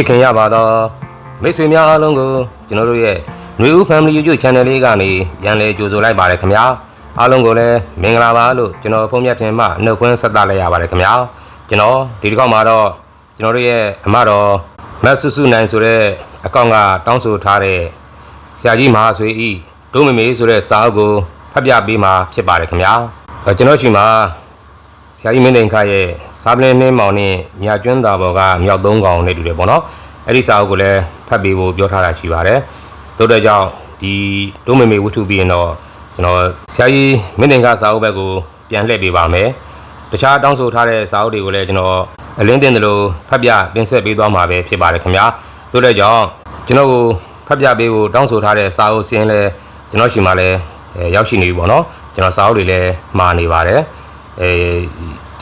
ချစ်ခင်ရပါတော့မိတ်ဆွေများအားလုံးကိုကျွန်တော်တို့ရဲ့ຫນွေဦး Family YouTube Channel လေးကနေပြန်လည်ကြိုဆိုလိုက်ပါတယ်ခင်ဗျာအားလုံးကိုလည်းမင်္ဂလာပါလို့ကျွန်တော်ဖုန်းမြတ်တင်မှနှုတ်ခွန်းဆက်သလိုက်ရပါတယ်ခင်ဗျာကျွန်တော်ဒီတစ်ခေါက်မှာတော့ကျွန်တော်တို့ရဲ့အမတော်မတ်ဆုစုနိုင်ဆိုတဲ့အကောင့်ကတောင်းဆိုထားတဲ့ဆရာကြီးမဟာဆွေဤဒုမေမေဆိုတဲ့စာအုပ်ကိုဖတ်ပြပေးမှာဖြစ်ပါတယ်ခင်ဗျာအဲကျွန်တော်ရှိမှာဆရာကြီးမင်းတိန်ခရဲ့ စာပလင်းနှင်းမောင်နဲ့မြကျွန်းသာဘော်ကမြောက်သုံးကောင်နဲ့တူတယ်ပေါ့နော်အဲ့ဒီစာအုပ်ကိုလည်းဖတ်ပေးဖို့ပြောထားတာရှိပါတယ်တိုးတဲ့ကြောင့်ဒီဒုမေမေဝတ္ထုပြီးရင်တော့ကျွန်တော်ဆရာကြီးမင်းတိန်ခစာအုပ်ဘက်ကိုပြန်လှည့်ပေးပါမယ်တခြားတောင်းဆိုထားတဲ့စာအုပ်တွေကိုလည်းကျွန်တော်အလင်းတင်တယ်လို့ဖတ်ပြတင်ဆက်ပေးသွားမှာပဲဖြစ်ပါတယ်ခင်ဗျာတိုးတဲ့ကြောင့်ကျွန်တော်ကိုဖတ်ပြပေးဖို့တောင်းဆိုထားတဲ့စာအုပ်စင်းလည်းကျွန်တော်ရှိမှလည်းအဲရောက်ရှိနေပြီပေါ့နော်ကျွန်တော်စာအုပ်တွေလည်းမှာနေပါတယ်အဲ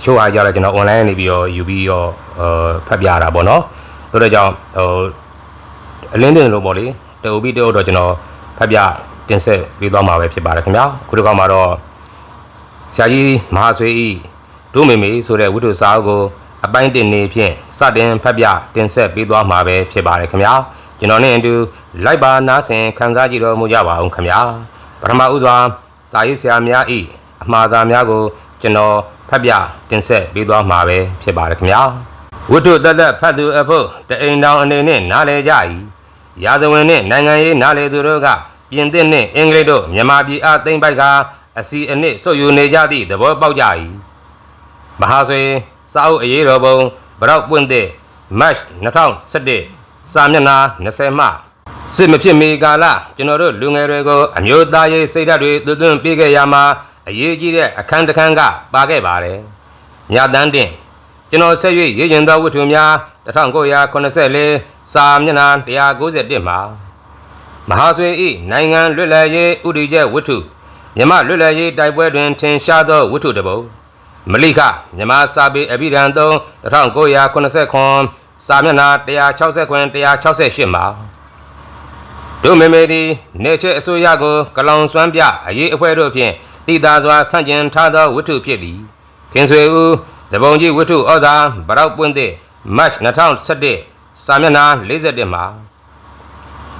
ချိုးအားကြတော့ကျွန်တော် online နေပြီးတော့ယူပြီးတော့အဲဖတ်ပြတာပေါ့နော်တို့တော့ကြောင့်ဟိုအလင်းတင်လို့ပေါ့လေတူပြီးတော့တော့ကျွန်တော်ဖတ်ပြတင်ဆက်ပေးသွားမှာပဲဖြစ်ပါတယ်ခင်ဗျာခုတစ်ခါမှာတော့ဆရာကြီးမဟာဆွေဤဒုမေမေဆိုတဲ့ဝိတုစာအုပ်ကိုအပိုင်းတင်နေဖြင့်စတင်ဖတ်ပြတင်ဆက်ပေးသွားမှာပဲဖြစ်ပါတယ်ခင်ဗျာကျွန်တော်နဲ့အတူလိုက်ပါနားဆင်ခံစားကြည့်တော်မူကြပါအောင်ခင်ဗျာပထမဦးစွာစာရေးဆရာများဤအမှားစာများကိုကျွန်တော် ဖတ်ပြတင်ဆက်ပေးသွားမှာပဲဖြစ်ပါတယ်ခင်ဗျာဝတ္ထုတသက်ဖတ်သူအဖို့တအိမ်တောင်အနေနဲ့နားလဲကြ၏ရာဇဝင်နဲ့နိုင်ငံရေးနားလဲသူတို့ကပြင်သစ်နှင့်အင်္ဂလိပ်တို့မြန်မာပြည်အားသိမ့်ပိုက်ကအစီအနစ်ဆုတ်ယူနေကြသည့်သဘောပေါက်ကြ၏မဟာဆွေစာအုပ်အရေးတော်ပုံဗရောက်ပွင့်တဲ့မတ်2017စာမျက်နှာ20မှစစ်မဖြစ်မီကာလကျွန်တော်တို့လူငယ်တွေကိုအမျိုးသားရေးစိတ်ဓာတ်တွေသွသွင်းပေးခဲ့ရမှာ အရေးကြီးတဲ့အခန်းတစ်ခန်းကပါခဲ့ပါတယ်။ညတန်းတင်ကျွန်တော်ဆက်၍ရေးကျင်သောဝတ္ထုများ1984စာမျက်နှာ191မှာမဟာဆွေဤနိုင်ငံလွတ်လပ်ရေးဥတီချက်ဝတ္ထုမြမလွတ်လပ်ရေးတိုက်ပွဲတွင်ထင်ရှားသောဝတ္ထုတစ်ပုဒ်မလိခမြမစာပေအဘိဓမ္မာ3 1989စာမျက်နှာ160ခွင်168မှာတို့မေမေသည်နေချက်အစိုးရကိုကလောင်စွမ်းပြအရေးအဖွဲ့တို့ဖြင့် တည်တာစွာဆန့်ကျင်ထားသောဝတ္ထုဖြစ်သည်ခင်ဆွေဦးသဘုံကြီးဝတ္ထုဩဇာဗရောက်ပွင့်သည့်မတ်2017စာမျက်နှာ41မှာ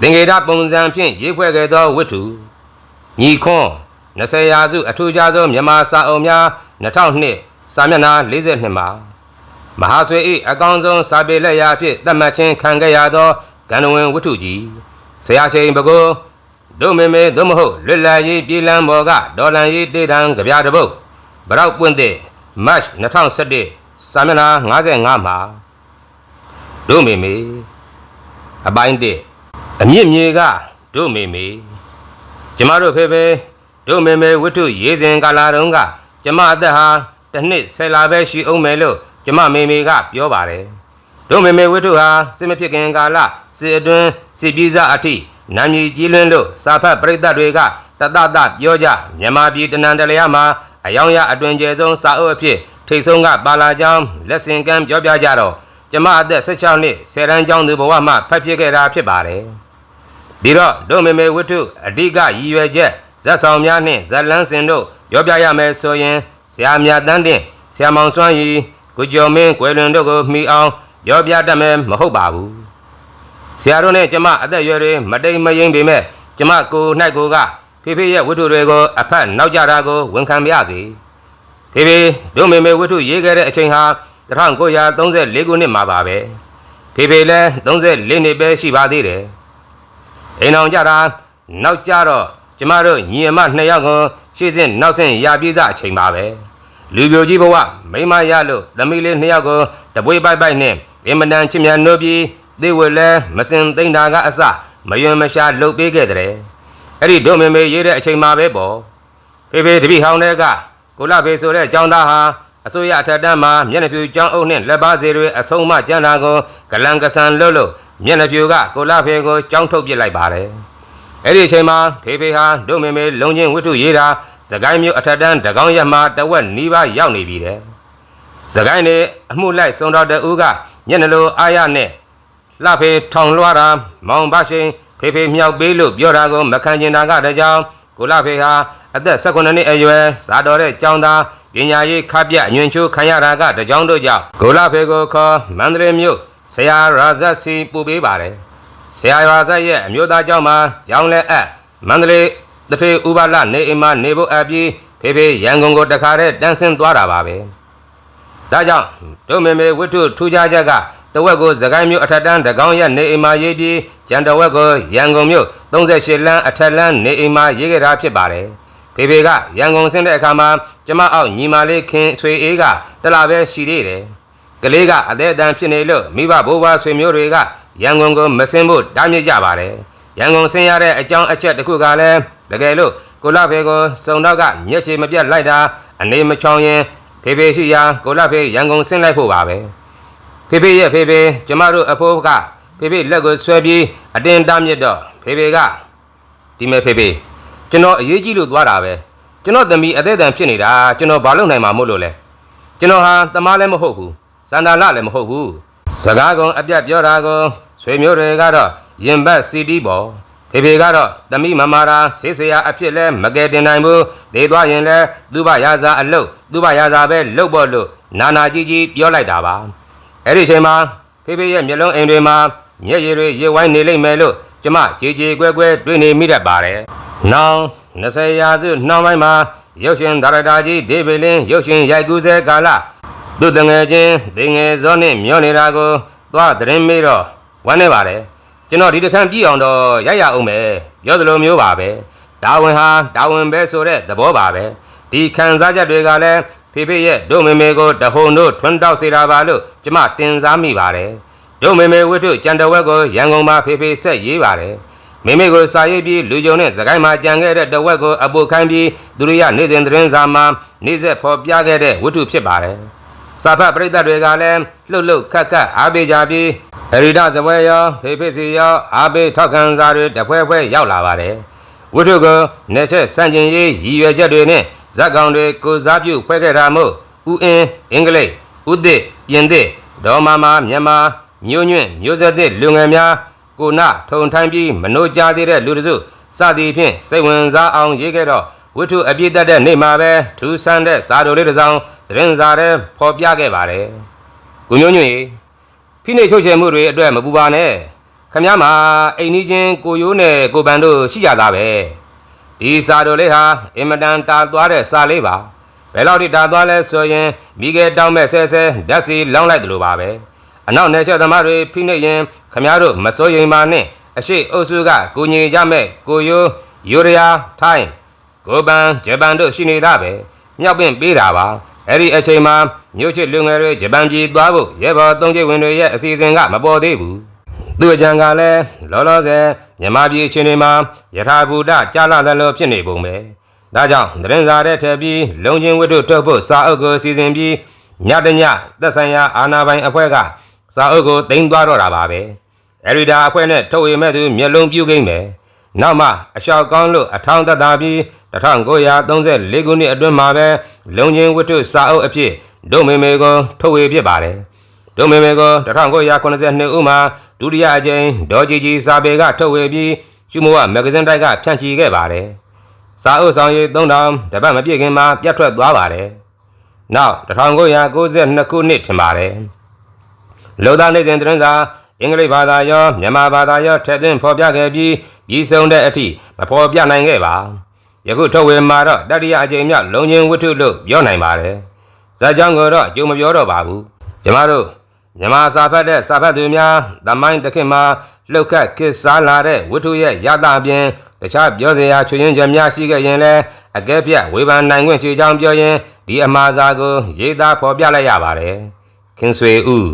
သင်္ကေတပုံစံဖြင့်ရေးဖွဲ့ခဲ့သောဝတ္ထုညီခွန်း20ရာစုအထူးခြားသောမြန်မာစာအုပ်များ2002စာမျက်နှာ42မှာမဟာဆွေ၏အကောင်းဆုံးစာပေလက်ရာဖြင့်သတ်မှတ်ခြင်းခံခဲ့ရသောဂန္ဓဝင်ဝတ္ထုကြီးဆရာချိန်ပကို ဒုမေမေသို့မဟုတ်လွတ်လပ်ရေးပြည်လံဘော်ကဒေါ်လန်ရေးတေးတံကြပြတစ်ပုတ်ဗရောက်ပွင့်တဲ့မတ်2017စာမျက်နှာ55မှာဒုမေမေအပိုင်းတဲ့အမြင့်မြေကဒုမေမေကျမတို့ဖေဖေဒုမေမေဝတ္ထုရေးစဉ်ကာလာတုန်းကကျမအသက်ဟာတစ်နှစ်ဆယ်လပဲရှိအောင်မယ်လို့ကျမမေမေကပြောပါတယ်ဒုမေမေဝတ္ထုဟာစစ်မဖြစ်ခင်ကာလစစ်အတွင်းစစ်ပြည်စားအထိ နာမည်ကြီးလွန်းလို့စာဖတ်ပရိသတ်တွေကတတတပြောကြမြန်မာပြည်တနန်တလျာမှာအယောင်ရအတွင်ကျဲဆုံးစာအုပ်အဖြစ်ထိတ်ဆုံးကပါလာကြောင်းလက်ဆင့်ကမ်းပြောပြကြတော့ကျမအသက်16နှစ်ဆယ်တန်းကျောင်းသူဘဝမှဖတ်ဖြစ်ခဲ့တာဖြစ်ပါတယ်ဒီတော့ဒုမေမေဝတ္ထုအဓိကရည်ရွယ်ချက်ဇက်ဆောင်များနှင့်ဇက်လန်းစင်တို့ပြောပြရမယ်ဆိုရင်ဆရာမြတ်တန်းတင်ဆရာမောင်စွမ်းရီကိုကျော်မင်းကွယ်လွန်တို့ကိုမှီအောင်ပြောပြတတ်မယ်မဟုတ်ပါဘူး ဆရာတို့နဲ့ကျမအသက်အရွယ်တွေမတိမ်မယိမ့်ပေမဲ့ကျမကို၌ကိုကဖေဖေရဲ့ဝတ္ထုတွေကိုအဖက်နောက်ကြတာကိုဝန်ခံပါရစေဖေဖေတို့မေမေဝတ္ထုရေးခဲ့တဲ့အချိန်ဟာ1934ခုနှစ်မှာပါပဲဖေဖေလည်း34နှစ်ပဲရှိပါသေးတယ်အိမ်အောင်ကြတာနောက်ကြတော့ကျမတို့ညီအမနှစ်ယောက်ကိုရှေ့စဉ်နောက်စဉ်ရာပြေးစားအချိန်ပါပဲလူပြိုကြီးဘဝမိမရလို့သမီးလေးနှစ်ယောက်ကိုတပွေးပိုက်ပိုက်နဲ့အင်မတန်ချစ်မြတ်နိုးပြီး သေဝဲလဲမစင်သိမ့်တာကအစမယွင်မရှာလှုပ်ပေးခဲ့တဲ့အဲ့ဒီဒုမေမေရေးတဲ့အချိန်မှာပဲပေါ့ဖေဖေတပိဟောင်းတဲ့ကကိုလဖေဆိုတဲ့အကြောင်းသားဟာအစိုးရအထက်တန်းမှာမျက်နှာပြူကျောင်းအုပ်နဲ့လက်ပါစေတွေအဆုံးမကျန်တာကိုဂလန်ကဆန်လွတ်လို့မျက်နှာပြူကကိုလဖေကိုကျောင်းထုတ်ပစ်လိုက်ပါတယ်အဲ့ဒီအချိန်မှာဖေဖေဟာဒုမေမေလုံချင်းဝတ္ထုရေးတာသကိုင်းမျိုးအထက်တန်းတကောင်းရက်မှာတဝက်နီးပါးရောက်နေပြီတဲ့သကိုင်းနေအမှုလိုက်စုံတော်တဦးကညနေလိုအားရနဲ့ လှဖေထောင်လွှားတာမောင်ပါရှင်ဖေဖေမြောက်ပေးလို့ပြောတာကိုမခံကျင်တာကတကြောင်ကိုလှဖေဟာအသက်၁၉နှစ်အရွယ်ဇာတော်တဲ့ကျောင်းသားပညာရေးခပြအညွန်ချိုးခံရတာကတကြောင်တို့ကြောင့်ကိုလှဖေကိုခေါ်မန္တလေးမြို့ဆရာရာဇတ်စီပူပေးပါတယ်ဆရာရာဇတ်ရဲ့အမျိုးသားကျောင်းမှာရောင်းလဲအပ်မန္တလေးတဖေဥပါလနေအိမ်မှာနေဖို့အပ်ပြီးဖေဖေရန်ကုန်ကိုတခါတည်းတန်းဆင်းသွားတာပါပဲ။ ဒါကြောင့်တို့မေမေဝိထုထူးခြားချက်ကတဝက်ကိုသခိုင်းမြို့အထက်တန်းတကောင်းရက်နေအိမ်မှာရေးပြီးကျန်တဝက်ကိုရန်ကုန်မြို့38လမ်းအထက်လမ်းနေအိမ်မှာရေးခဲ့တာဖြစ်ပါတယ်ဖေဖေကရန်ကုန်ဆင်းတဲ့အခါမှာကျမအောက်ညီမလေးခင်ဆွေအေးကတလာပဲရှိသေးတယ်ကလေးကအသေးအတန်ဖြစ်နေလို့မိဘဘိုးဘွားဆွေမျိုးတွေကရန်ကုန်ကိုမစင်းဖို့တားမြစ်ကြပါတယ်။ရန်ကုန်ဆင်းရတဲ့အကြောင်းအချက်တစ်ခုကလည်းတကယ်လို့ကိုလဖေကိုစုံတော့ကမျက်ခြေမပြတ်လိုက်တာအနေမချောင်ရင် ဖေဖေရှိရာကိုလဖေရန်ကုန်ဆင်းလိုက်ဖို့ပါပဲ။ဖေဖေရဲ့ဖေဖေကျမတို့အဖိုးကဖေဖေလက်ကိုဆွဲပြီးအတင်းတားမြစ်တော့ဖေဖေကဒီမဲ့ဖေဖေကျွန်တော်အရေးကြီးလို့သွားတာပဲကျွန်တော်သမီးအသေးအတန်ဖြစ်နေတာကျွန်တော်ဘာလုပ်နိုင်မှာမို့လို့လဲကျွန်တော်ဟာတမားလည်းမဟုတ်ဘူးစန္ဒာလလည်းမဟုတ်ဘူးစကားကုံအပြတ်ပြောတာကိုဆွေမျိုးတွေကတော့ရင်ဘတ်စီတီပေါ် ဖေဖေကတော့တမိမမာရာဆေးစရာအဖြစ်လဲမကယ်တင်နိုင်ဘူးဒေသွားရင်လဲသူဘရာဇာအလုတ်သူဘရာဇာပဲလုတ်ပေါ်လို့နာနာကြီးကြီးပြောလိုက်တာပါအဲ့ဒီအချိန်မှာဖေဖေရဲ့မျက်လုံးအိမ်တွေမှာမျက်ရည်တွေရေဝိုင်းနေလိမ့်မယ်လို့ကျမကြေကြေကွဲကွဲတွေ့နေမိတတ်ပါတယ်နောင်20ရာစုနှောင်းပိုင်းမှာရုပ်ရှင်ဒါရိုက်တာကြီးဒေးဗီလင်းရုပ်ရှင်ရိုက်ကူးဆဲကာလသူတငယ်ချင်းဒင်ငယ်စောနဲ့မျောနေတာကိုသွားသတင်းမေးတော့ဝမ်းနေပါတယ် ကျွန်တော်ဒီတစ်ခန်းပြည့်အောင်တော့ရိုက်ရအောင်မယ်ပြောသလိုမျိုးပါပဲဒါဝင်ဟာဒါဝင်ပဲဆိုတဲ့သဘောပါပဲဒီခံစားချက်တွေကလည်းဖေဖေရဲ့ဒုမေမေကိုတဟုန်တို့ထွန်းတောက်စေတာပါလို့ကျမတင်စားမိပါတယ်ဒုမေမေဝိထုကြံတဝက်ကိုရန်ကုန်မှာဖေဖေဆက်ရေးပါတယ်မိမိကိုစာရေးပြီးလူကြုံနဲ့သခိုင်းမှာကြံခဲ့တဲ့တဝက်ကိုအပုတ်ခိုင်းပြီးသူရိယနေစဉ်သတင်းစာမှာနေဆက်ဖော်ပြခဲ့တဲ့ဝိထုဖြစ်ပါတယ် စာဖတ်ပရိသတ်တွေကလည်းလှုပ်လှုပ်ခတ်ခတ်အားပေးကြပြီးအရိဒဇပွဲရောဖေဖေစီရောအားပေးထောက်ခံစာတွေတဖွဲဖွဲရောက်လာပါတယ်ဝိထုကနေချက်စံကျင်ရေးရည်ရွယ်ချက်တွေနဲ့ဇက်ကောင်တွေကိုစားပြုဖွဲ့ခဲ့တာမို့ဥအင်းအင်္ဂလိပ်ဥသစ်ပြင်သစ်ဒေါ်မာမာမြန်မာမျိုးညွန့်မျိုးဆက်သစ်လူငယ်များကိုနထုံထိုင်းပြီးမနှိုးကြသေးတဲ့လူတစုစသည်ဖြင့်စိတ်ဝင်စားအောင်ရေးခဲ့တော့ ဝိထုအပြည့်တက်တဲ့နေ့မှာပဲထူးဆန်းတဲ့စာတော်လေးတစ်စောင်သတင်းစာထဲဖော်ပြခဲ့ပါတယ်။ကိုညွန့်ညွန့်ရေဖိနှိပ်ချုပ်ချယ်မှုတွေအတွက်မပူပါနဲ့ခမည်းမှာအိမ်နီးချင်းကိုရိုးနဲ့ကိုပန်တို့ရှိကြတာပဲဒီစာတော်လေးဟာအင်မတန်တာသွားတဲ့စာလေးပါဘယ်လောက်ထိတာသွားလဲဆိုရင်မိခဲတောင်းမဲ့ဆဲဆဲဓာတ်စီလောင်းလိုက်တယ်လို့ပါပဲအနောက်နယ်ချက်သမားတွေဖိနှိပ်ရင်ခမည်းတို့မစိုးရိမ်ပါနဲ့အရှိအုပ်စုကကိုညီကြမဲ့ကိုရိုးယူရီးယားထိုင်း ကိုပန်ဂျပန်တို့ရှိနေတာပဲမြောက်ပင့်ပေးတာပါအဲ့ဒီအချိန်မှာမြို့ချစ်လူငယ်တွေဂျပန်ပြည်သွားဖို့ရဲဘော်သုံးချိတ်ဝင်တွေရဲ့အစီအစဉ်ကမပေါ်သေးဘူးသူ့အကြံကလည်းလောလောဆယ်မြန်မာပြည်အချင်းတွေမှာယထာဘူတကြာလာတယ်လို့ဖြစ်နေပုံပဲဒါကြောင့်သတင်းစာထဲထည့်ပြီးလုံချင်းဝတ္ထုထုတ်ဖို့စာအုပ်ကိုစီစဉ်ပြီးညတညသက်ဆိုင်ရာအာဏာပိုင်အဖွဲ့ကစာအုပ်ကိုတင်သွားတော့တာပါပဲအဲ့ဒီဒါအဖွဲ့နဲ့ထုတ်ဝေမဲ့သူမျက်လုံးပြူးကိမ့်မယ်နောက်မှအလျှောက်ကောင်းလို့အထောင်သက်သာပြီး 1934ခုနှစ်အတွင်းမှာပဲလုံချင်းဝတ္ထုစာအုပ်အဖြစ်ဒုမေမေကိုထုတ်ဝေဖြစ်ပါတယ်။ဒုမေမေကို1982ဦးမှာဒုတိယအကြိမ်ဒေါ်ကြီးကြီးစာပေကထုတ်ဝေပြီးရှုမောကမဂ္ဂဇင်းတိုက်ကဖြန့်ချီခဲ့ပါတယ်။စာအုပ်ဆောင်ရည်3000တပတ်မပြည့်ခင်မှာပြတ်ထွက်သွားပါတယ်။နောက်1992ခုနှစ်ထင်ပါတယ်။လောသားနေစဉ်သတင်းစာအင်္ဂလိပ်ဘာသာရောမြန်မာဘာသာရောထည့်သွင်းဖော်ပြခဲ့ပြီးပြီးဆုံးတဲ့အထိမဖော်ပြနိုင်ခဲ့ပါ ယခုထုတ်ဝေမှာတော့တတိယအကြိမ်မြောက်လုံချင်းဝတ္ထုလို့ပြောနိုင်ပါတယ်ဇာတ်ကြောင်းကိုတော့အကျုံမပြောတော့ပါဘူးကျမတို့မြန်မာစာဖတ်တဲ့စာဖတ်သူများသမိုင်းတစ်ခေတ်မှာလှုပ်ခတ်ခစ်စားလာတဲ့ဝတ္ထုရဲ့ရတာပြင်တခြားပြောစရာချွေရင်ချက်များရှိခဲ့ရင်လည်းအကဲဖြတ်ဝေဖန်နိုင်ခွင့်ရှိကြောင်းပြောရင်ဒီအမှားစာကိုရေးသားဖော်ပြလိုက်ရပါတယ်ခင်ဆွေဦး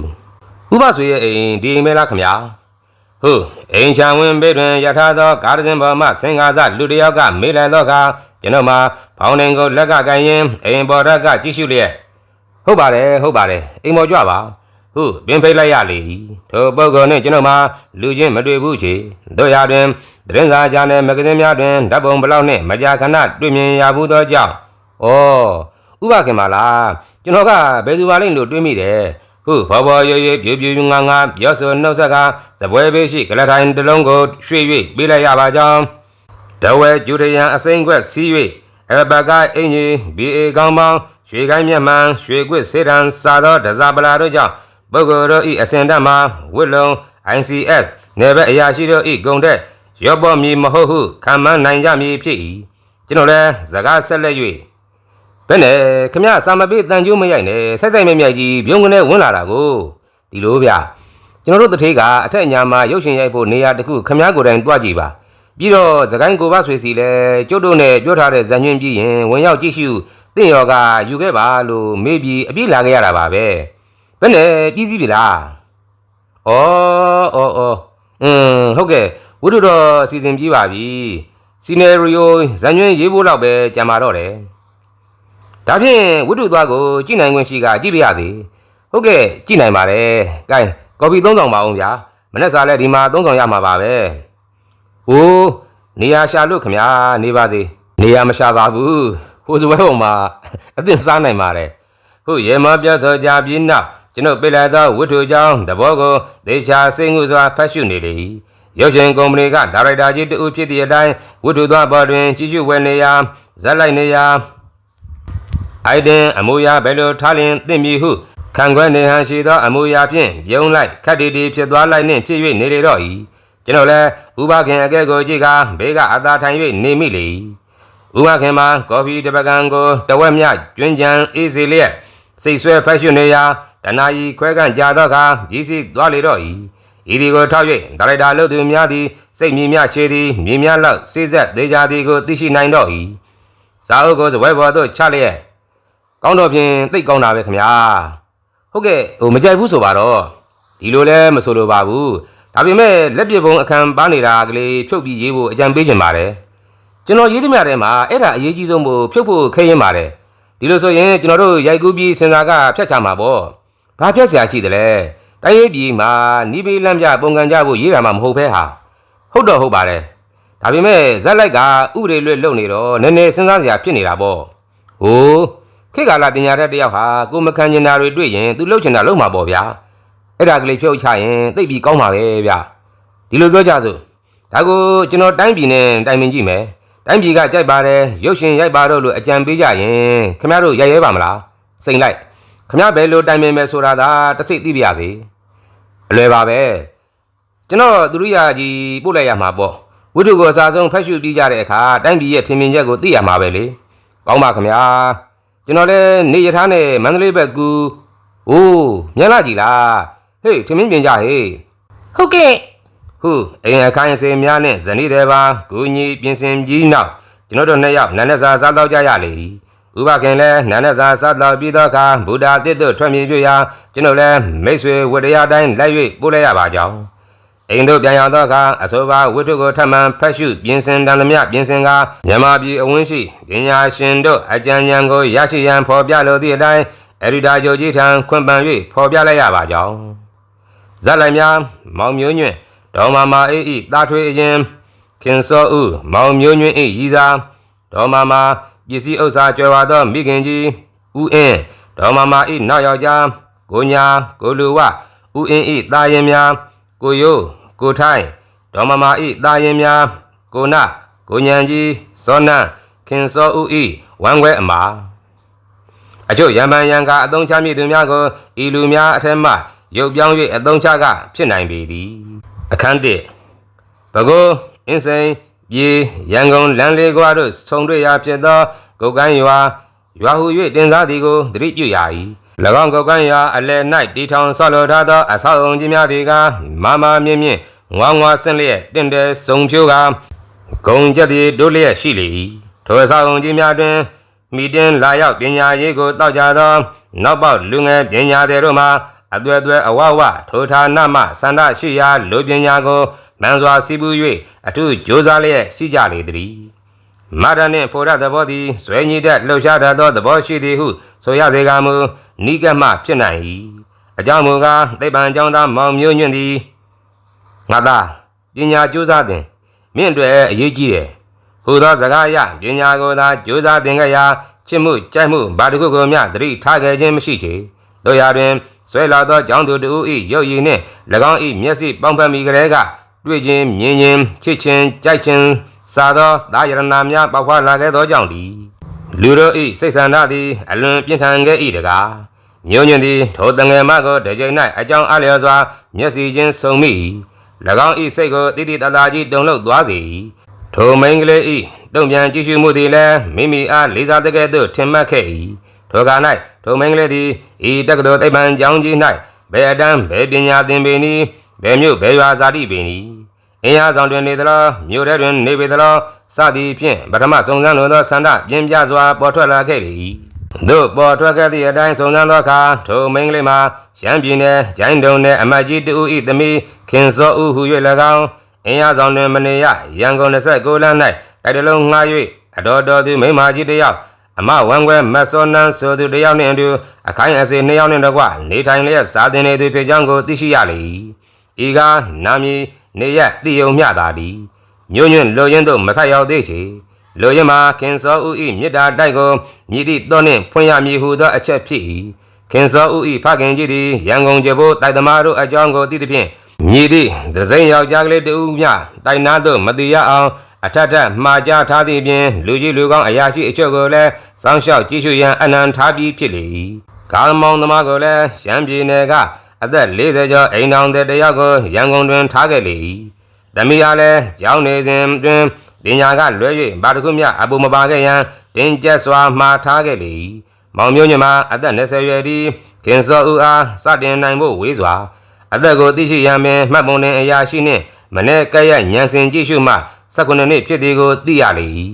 ဥပဆွေရဲ့အိမ်ဒီအိမ်မဲလားခမညာ ဟုတ်အိမ်ချံဝင်ဘေးတွင်ရထားသောကားတစ်စင်းပေါ်မှစင်္ကာစလူတစ်ယောက်ကမေးလိုက်တော့ကကျွန်တော်မှဖောင်းနှင်ကိုလက်ကကန်ရင်အိမ်ပေါ်ရက်ကကြည့်ရှုလျက်ဟုတ်ပါတယ်ဟုတ်ပါတယ်အိမ်ပေါ်ကြွပါဟုတ်ပင်ဖိတ်လိုက်ရလေထိုပုဂ္ဂိုလ်နဲ့ကျွန်တော်မှလူချင်းမတွေ့ဘူးချေတို့ရတွင်သတင်းစာကြားနဲ့မဂ္ဂဇင်းများတွင်ဓာတ်ပုံဘလောက်နဲ့မကြာခဏတွေ့မြင်ရဘူးသောကြောင့်ဩဥပခင်ပါလားကျွန်တော်ကဘယ်သူပါလိမ့်လို့တွေးမိတယ် ဟုဘောဘောရွရွပြူပြူငါငါပြောဆိုနှုတ်ဆက်ကသပွဲဘေးရှိကလထိုင်တစ်လုံးကိုရွှေ့၍ပေးလိုက်ရပါကြောင်းတဝဲကျူရယံအစိမ့်ခွက်စီး၍အဘကအင်ကြီးဘီအေကောင်းပေါင်းရွှေကိုင်းမျက်မှန်ရွှေကွစ်စေတံစာသောဒဇာပလာတို့ကြောင့်ပုဂ္ဂိုလ်တို့၏အစဉ်တတ်မှာဝစ်လုံ ICS နယ်ဘက်အရာရှိတို့၏ဂုံတဲ့ရော့ပေါ်မည်မဟုတ်ဟုခံမှန်းနိုင်ကြမည်ဖြစ်၏ကျွန်တော်လည်းစကားဆက်လက်၍ ဘယ်နဲ့ခမစာမပေးတန်ကျိုးမရိုက်နဲ့ဆက်ဆိုင်မဲ့မြိုက်ကြီးပြုံးကနေဝင်လာတာကိုဒီလိုဗျကျွန်တော်တို့တထေးကအထက်ညာမှာရုပ်ရှင်ရိုက်ဖို့နေရာတစ်ခုခမကိုယ်တိုင်တွားကြည့်ပါပြီးတော့သခိုင်းကိုဘဆွေစီလဲကျုပ်တို့နဲ့ပြောထားတဲ့ဇန်ညွန့်ပြီးရင်ဝင်ရောက်ကြည့်ရှုတင့်ရောကယူခဲ့ပါလို့မေးပြီးအပြည့်လာခဲ့ရတာပါပဲဘယ်နဲ့ပြည်စည်းပြီလား။အော်အော်အော်အင်းဟုတ်ကဲ့ဝိတုတော်စီစဉ်ပြီးပါပြီ။စီနယ်ရီယိုဇန်ညွင်းရေးဖို့တော့ပဲကြံပါတော့တယ်။ ဒါဖြင့်ဝိတုသွားကိုကြည့်နိုင်ခွင့်ရှိကကြည့်ပြရစီ။ဟုတ်ကဲ့ကြည့်နိုင်ပါတယ်။ကဲကော်ဖီ၃ဆောင်ပါအောင်ဗျာ။မနေ့စားလဲဒီမှာ၃ဆောင်ရမှာပါပဲ။ဟိုးနေရာရှာလို့ခမညာနေပါစေ။နေရာမရှာပါဘူး။ဟိုစပွဲပုံမှာအသင်စားနိုင်ပါတယ်။ဟုတ်ရေမပြတ်သောကြပြီးနောက်ကျွန်ုပ်ပိတ်လိုက်သောဝတ္ထုကြောင့်သဘောကိုဒေချာစိတ်ငုစွာဖတ်ရှုနေလေ၏ရုပ်ရှင်ကုမ္ပဏီကဒါရိုက်တာကြီးတူဖြစ်သည့်အတိုင်းဝတ္ထုသောဘော်တွင်ကြီးစုဝယ်နေရာဇက်လိုက်နေရာ အိုင်ဒင်အမူအရာဘယ်လိုထားလျင်သိမည်ဟုခံခွဲနေဟန်ရှိသောအမူအရာဖြင့်ပြုံးလိုက်ခက်တီတီဖြစ်သွားလိုက်နှင့်ဖြစ်၍နေလေတော့၏ကျွန်တော်လည်းဥပခင်အကဲကိုကြည့်ကာဘေးကအသာထိုင်၍နေမိလေ၏ဥပခင်မှာကော်ဖီတစ်ပကံကိုတဝက်မြကျွင်းကြံအေးစေလျက်စိတ်ဆွဲဖက်ရွှနေရာတနာယီခွဲကန့်ကြာသောအခါရည်စီသွားလေတော့၏ဤဒီကိုထောက်၍ဒါရိုက်တာလုပ်သူများသည်စိတ်မြည်များရှည်သည်မြည်များလောက်စိစက်သေးကြသည်ကိုသိရှိနိုင်တော့၏စာအုပ်ကိုစပွဲပေါ်သို့ချလျက် ကောင်းတော့ဖြင့်သိတ်ကောင်းတာပဲခင်ဗျာဟုတ်ကဲ့ဟိုမကြိုက်ဘူးဆိုပါတော့ဒီလိုလဲမဆိုလိုပါဘူးဒါပေမဲ့လက်ပြပုံအခန်းပါနေတာကလေးဖြုတ်ပြီးရေးဖို့အကြံပေးချင်ပါတယ်ကျွန်တော်ရေးသမျှထဲမှာအဲ့ဒါအရေးကြီးဆုံးကိုဖြုတ်ဖို့ခဲရင်ပါတယ်ဒီလိုဆိုရင်ကျွန်တော်တို့ရိုက်ကူးပြီးစင်စာကဖြတ်ချမှာပေါ့ဘာဖြတ်စရာရှိတယ်လဲတိုင်းရေးပြည်မှာနီးပေးလမ်းပြပုံကန်ကြဖို့ရေးတာမှမဟုတ်ဘဲဟာဟုတ်တော့ဟုတ်ပါတယ်ဒါပေမဲ့ဇက်လိုက်ကဥရေလွတ်လုံနေတော့နည်းနည်းစဉ်းစားစရာဖြစ်နေတာပေါ့ဟိုး ခေတ်ကာလပညာတတ်တစ်ယောက်ဟာကိုယ်မခံကျင်တာတွေတွေ့ရင်သူလှုပ်ချင်တာလှုပ်မှာပေါ့ဗျာ။အဲ့ဒါကလေးဖြုတ်ချရင်သိပ်ပြီးကောင်းပါပဲဗျ။ဒီလိုပြောကြစို့ဒါကိုကျွန်တော်တိုင်းပြည်နဲ့တိုင်ပင်ကြည့်မယ်။တိုင်းပြည်ကကြိုက်ပါတယ်ရုပ်ရှင်ရိုက်ပါတော့လို့အကြံပေးကြရင်ခင်ဗျားတို့ရိုက်ရဲပါမလားစိန်လိုက်ခင်ဗျားဘယ်လိုတိုင်ပင်မယ်ဆိုတာသာတစ်စိတ်သိပြရစေအလွယ်ပါပဲကျွန်တော်သူရိယာကြီးပို့လိုက်ရမှာပေါ့ဝိတုကိုအစားဆုံးဖတ်ရှုပြီးကြတဲ့အခါတိုင်းပြည်ရဲ့ထင်မြင်ချက်ကိုသိရမှာပဲလေကောင်းပါခင်ဗျာ ကျွန်တော်လည်းနေရထားနဲ့မန္တလေးဘက်ကူအိုးမြန်လာကြည်လားဟေးထင်မြင်ပြင်ကြဟေးဟုတ်ကဲ့ဟုအိမ်အခိုင်းအစင်များနဲ့ဇနီးတဲ့ပါဂူညီပြင်ဆင်ကြီးနောက်ကျွန်တော်တို့နှစ်ယောက်နန်းနဲ့စာစားတော့ကြရလေဥပခင်လည်းနန်းနဲ့စာစားတော့ပြီးတော့အခါဗုဒ္ဓတစ်တို့ထွက်မြေပြရာကျွန်တော်လည်းမိတ်ဆွေဝတ္တရားတိုင်းလိုက်၍ပို့လိုက်ရပါကြောင်း အိမ်တို့ပြန်ရောက်တော့အခါအဆိုပါဝိထုကိုထပ်မံဖက်ရှုပြင်ဆင်တန်သမျှပြင်ဆင်ကာမြန်မာပြည်အဝင်းရှိပညာရှင်တို့အကြံဉာဏ်ကိုရရှိရန်ဖော်ပြလိုသည့်အတိုင်းအရိဒါဂျိုကြီးထံခွင့်ပန်၍ဖော်ပြလိုက်ရပါကြောင်းဇက်လိုက်များမောင်မျိုးညွန့်ဒေါ်မာမာအေးဤတာထွေအရင်ခင်စောဥမောင်မျိုးညွန့်ဤရီစာဒေါ်မာမာပစ္စည်းဥစ္စာကြွယ်ဝသောမိခင်ကြီးဦးအင်းဒေါ်မာမာဤနောက်ယောက်ျားကိုညာကိုလူဝဦးအင်းဤတာရင်များ ကိုယိုးကိုထိုင်းဒေါ်မာမာဤတာရင်များကိုနကိုညံကြီးစောနန်းခင်စောဥဤဝမ်းခွဲအမာအချို့ရံပန်ရံကအသုံးချမည့်သူများကိုဤလူများအထက်မှရုပ်ပြောင်း၍အသုံးချကဖြစ်နိုင်ပေသည်အခန်း1ဘကိုးအင်းစိန်ပြေရန်ကုန်လမ်းလေးကွာတို့ဆုံတွေ့ရာဖြစ်သောကုတ်ကန်းရွာရွာဟု၍တင်စားသည်ကိုသတိပြုရ၏၎ င်းကုတ်ကန်းရွာအလယ်၌တီထောင်ဆောက်လုပ်ထားသောအဆောက်အုံကြီးများသည်ကမာမာမြင့်မြင့်ငွားငွားဆင့်လျက်တင့်တယ်စုံဖြိုးကဂုံကြက်သည်တို့လျက်ရှိလေ၏ထိုအဆောင်ကြီးများတွင်မိတင်လာရောက်ပညာရေးကိုတောက်ကြသော နောက်ပေါက်လူငယ်ပညာသည်တို့မှာအသွဲသွဲအဝဝထိုဌာနမှစန္ဒရှိရာလူပညာကိုမှန်စွာစီးပူး၍အထုကြိုးစားလျက်ရှိကြလေသည် မာရနှင့်ဖိုရသဘောသည်ဇွဲညိတဲ့လှုပ်ရှားတတ်သောသဘောရှိသည်ဟုဆိုရစေကမူနိကမှဖြစ်နိုင်၏အကြောင်းမူကားသိပ္ပံကျောင်းသားမောင်မျိုးညွန့်သည်ငါသားပညာကြိုးစားသည်မြင့်တွေအရေးကြီးတယ်ဟူသောစကားအရပညာကိုသာကြိုးစားသင်ခဲ့ရာချစ်မှုကြိုက်မှုဘာတစ်ခုကိုမျှသတိထားခဲ့ခြင်းမရှိချေတို့ရာတွင်ဆွဲလာသောကြောင်းသူတို့၏ရုပ်ရည်နှင့်၎င်း၏မျက်စိပေါင်းဖက်မိကလေးကတွေ့ခြင်းမြင်ခြင်းချစ်ခြင်းကြိုက်ခြင်း စာသောသာယရဏများပေါက်ဖွာလာခဲ့သောကြောင့်ဒီလူတို့၏စိတ်ဆန္ဒသည်အလွန်ပြင်းထန်ခဲ့၏တကားမြို့ညွန့်သည်ထိုတငယ်မကိုတစ်ကြိမ်၌အကြောင်းအလျော်စွာမျက်စိချင်းဆုံမိ၎င်း၏စိတ်ကိုတိတိတသားကြီးတုန်လှုပ်သွားစေထိုမိန်းကလေး၏တုံ့ပြန်ကြည့်ရှုမှုသည်လည်းမိမိအားလေးစားတဲ့ကဲ့သို့ထင်မှတ်ခဲ့၏ထိုက၌ထိုမိန်းကလေးသည်ဤတက္ကသိုလ်သိပ္ပံကျောင်းကြီး၌ဘယ်အတန်းဘယ်ပညာသင်ပေနည်းဘယ်မြို့ဘယ်ရွာဇာတိပေနည်း အင်းအားဆောင်တွင်နေသလားမြို့ထဲတွင်နေပေသလားစသည်ဖြင့်ပထမစုံစမ်းလိုသောဆန္ဒပြင်းပြစွာပေါ်ထွက်လာခဲ့လေ၏တို့ပေါ်ထွက်ခဲ့သည့်အတိုင်းစုံစမ်းသောအခါထိုမိန်းကလေးမှာရန်ပြည်နယ်ဂျိုင်းတုံနယ်အမတ်ကြီးတူ၏သမီးခင်စောဦးဟု၍၎င်းအင်းအားဆောင်တွင်မနေရရန်ကုန်29လမ်း၌တိုက်တလုံးငှား၍အတော်တော်သူမိန်းမကြီးတစ်ယောက်အမဝမ်ခွဲမတ်စောနန်းဆိုသူတစ်ယောက်နှင့်အတူအခိုင်အစေနှစ်ယောက်နှင့်တကွနေထိုင်လျက်စားတင်နေသူဖြစ်ကြောင်းကိုသိရှိရလေ၏ဤကားနာမည် နေရက်တိယုံမျှသာသည်မြို့ညွန့်လိုရင်းသို့မဆက်ရောက်သေးချေလိုရင်းမှာခင်စောဦး၏မြစ်တာတိုက်ကိုမြည်သည့်သောနှင့်ဖွင့်ရမည်ဟုသောအချက်ဖြစ်၏ခင်စောဦး၏ဖခင်ကြီးသည်ရန်ကုန်ကျေဘိုးတိုက်သမားတို့အကြောင်းကိုသိသဖြင့်မြည်သည့်ဒဇိန်ယောက်ျားကလေးတဦးမျှတိုက်နာသို့မတိရအောင်အထက်ထက်မှားကြားထားသည့်အပြင်လူကြီးလူကောင်းအရာရှိအချို့ကိုလည်းစောင့်ရှောက်ကြည့်ရှုရန်အနံထားပြီးဖြစ်လေ၏ကားမောင်သမားကိုလည်းရန်ပြည်နယ်က အသက်40ကျော်အိမ်တော်တဲ့တယောက်ကိုရန်ကုန်တွင်ထားခဲ့လေ၏တမီအားလည်းကြောင်းနေစဉ်တွင်ပညာကလွဲ၍ဘာတစ်ခုမျှအပူမပါခဲ့ရန်တင်ကျက်စွာမှားထားခဲ့လေ၏မောင်မျိုးညမအသက်20ရွယ်သည်ခင်စောဦးအားစတင်နိုင်ဖို့ဝေးစွာအသက်ကိုသိရှိရန်ပင်မှတ်ပုံတင်အရာရှိနှင့်မနေ့ကဲ့ရဲ့ညံစင်ကြည့်ရှုမှ19နှစ်ဖြစ်သည်ကိုသိရလေ၏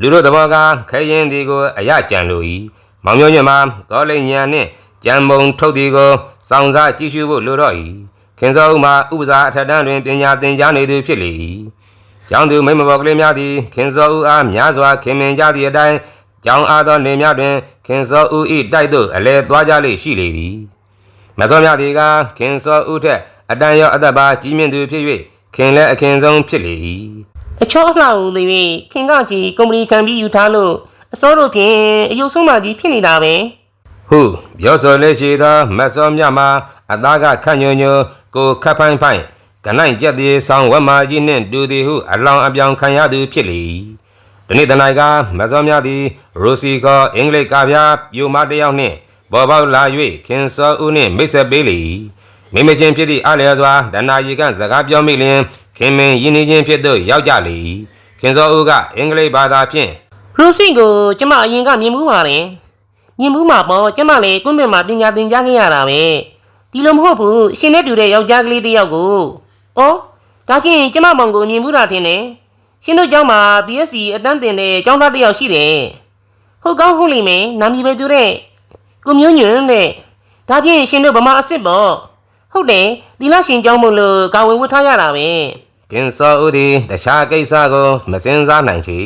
လူတို့သဘောကခဲရင်သည်ကိုအရကြံလို၏မောင်မျိုးညမှာကောလိညံနှင့်ကြံပုံထုတ်သည်ကို စောင့်စားကြည့်ရှုဖို့လိုတော့၏ခင်စောဦးမှာဥပစာအထက်တန်းတွင်ပညာသင်ကြားနေသူဖြစ်လေ၏ကျောင်းသူမိမဘော်ကလေးများသည်ခင်စောဦးအားများစွာခင်မင်ကြသည့်အတိုင်းကျောင်းအားသောနေများတွင်ခင်စောဦး၏တိုက်သို့အလဲသွားကြလေရှိလေသည်မစောမြသည်ကခင်စောဥထက်အတန်ရောအသက်ပါကြီးမြင့်သူဖြစ်၍ခင်လည်းအခင်ဆုံးဖြစ်လေ၏အချောအလှဦးလေး၍ခင်ကကြီးကုမ္ပဏီခံပြီးယူထားလို့အစောတို့ဖြင့်အယုတ်ဆုံးမကြီးဖြစ်နေတာပဲ ဟုပြောဆိုလက်ရှိသောမတ်စောမြမှာအသားကခန့်ညွညွကိုခတ်ဖိုင်းဖိုင်းကနိုင်ကြက်သည်ဆောင်ဝက်မာကြီးနှင့်တူသည်ဟုအလောင်းအပြောင်ခံရသူဖြစ်လေ၏ဒီနေ့တနိုင်ကမတ်စောမြသည်ရိုစီကောအင်္ဂလိပ်ကဗျာပြိုမတစ်ယောက်နှင့်ပေါ်ပေါက်လာ၍ခင်စောဦးနှင့်မိတ်ဆက်ပေးလေ၏မိမချင်းဖြစ်သည့်အလျော်စွာဒနာရီကစကားပြောမိလျင်ခင်မင်ယင်းနေချင်းဖြစ်သို့ရောက်ကြလေ၏ခင်စောဦးကအင်္ဂလိပ်ဘာသာဖြင့်ရိုစီကိုကျမအရင်ကမြင်မှုပါတယ် မြင်မှုမှာပေါ့ကျမလည်းကွန်းမြတ်မှာပညာသင်ကြားခဲ့ရတာပဲဒီလိုမဟုတ်ဘူးရှင်နဲ့တူတဲ့ယောက်ျားကလေးတစ်ယောက်ကိုဩဒါချင်းကျမမောင်ကိုမြင်မှုတာထင်တယ်ရှင်တို့ကျောင်းမှာ BSc အတန်းတင်တဲ့ကျောင်းသားတစ်ယောက်ရှိတယ်ဟုတ်ကောင်းဟုတ်လိမ့်မယ်နာမည်ပဲသူတဲ့ကိုမျိုးညွန့်တဲ့ဒါဖြင့်ရှင်တို့ဗမာအစ်စ်ပေါ့ဟုတ်တယ်ဒီလားရှင်ကျောင်းမို့လို့ကာဝေဝတ်ထားရတာပဲကင်စောဦးသည်တခြားကိစ္စကိုမစင်စားနိုင်ချေ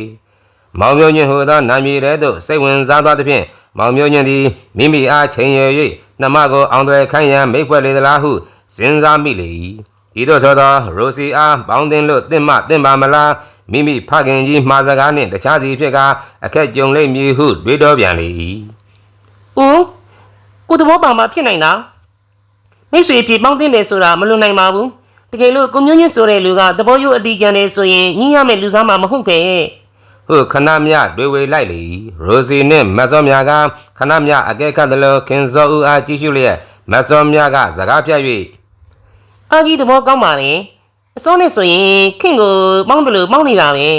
မောင်မျိုးညင်ဟူသောနာမည်တဲ့သို့စိတ်ဝင်စားသွားသဖြင့် မောင်မျိုးညင်သည်မိမိအားချိန်ရ၍နှမကိုအောင်သွဲခိုင်းရန်မိတ်ဖွဲ့လေသလားဟုစဉ်းစားမိလေ၏ဤသို့ဆိုသောရိုစီအားပေါင်းတင်လို့တင့်မတင့်ပါမလားမိမိဖခင်ကြီးမှားစကားနှင့်တခြားစီဖြစ်ကာအခက်ကြုံလိမ့်မည်ဟုတွေးတော်ပြန်လေ၏။ဦးကိုသဘောပါမှဖြစ်နိုင်တာ။မိတ်ဆွေဖြစ်ပေါင်းတင်တယ်ဆိုတာမလွန်နိုင်ပါဘူး။တကယ်လို့ကိုမျိုးညွန့်ဆိုတဲ့လူကသဘောရိုးအတီးကျန်တယ်ဆိုရင်ညှိရမယ့်လူစားမှမဟုတ်ပဲ။ ဟုခဏမြတွေဝေလိုက်လေ၏ရိုစီနှင့်မတ်စောမြကခဏမြအကဲခတ်သလိုခင်စောဦးအားကြည့်ရှုလျက်မတ်စောမြကစကားဖြတ်၍အာကြီးသဘောကောင်းပါလေ။အစိုးနဲ့ဆိုရင်ခင်ကိုပေါင်းတယ်လို့ပေါင်းနေတာပဲ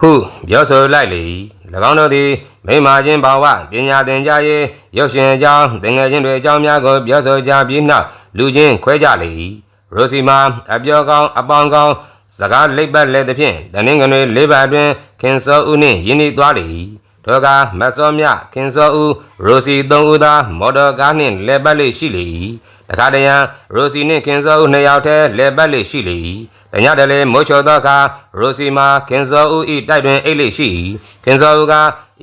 ဟုပြောဆိုလိုက်လေ၏၎င်းတို့သည်မိမချင်းဘာဝပညာသင်ကြားရေးရုပ်ရှင်အကြောင်းသင်ငယ်ချင်းတွေအကြောင်းများကိုပြောဆိုကြပြီးနောက်လူချင်းခွဲကြလေ၏ရိုစီမာအပြောကောင်းအပေါင်းကောင်း စကားလိပ်ပတ်လဲသဖြင့်တနင်္ဂနွေလေးပါအတွင်းခင်စောဦးနှင့်ယင်းဤသွားလေ၏ထိုကမတ်စောမြခင်စောဦးရိုစီသုံးဦးသာမော်တော်ကားနှင့်လဲပတ်လေရှိလေ၏တခါတရံရိုစီနှင့်ခင်စောဦးနှစ်ယောက်တည်းလဲပတ်လေရှိလေ၏တညတည်းမိုးချောသောအခါရိုစီမှာခင်စောဦး၏တိုက်တွင်အိတ်လေရှိ၏ခင်စောဦးက